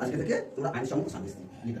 আজকে থেকে তোমরা আইনসম্মত স্বামী স্ত্রী বিয়েটা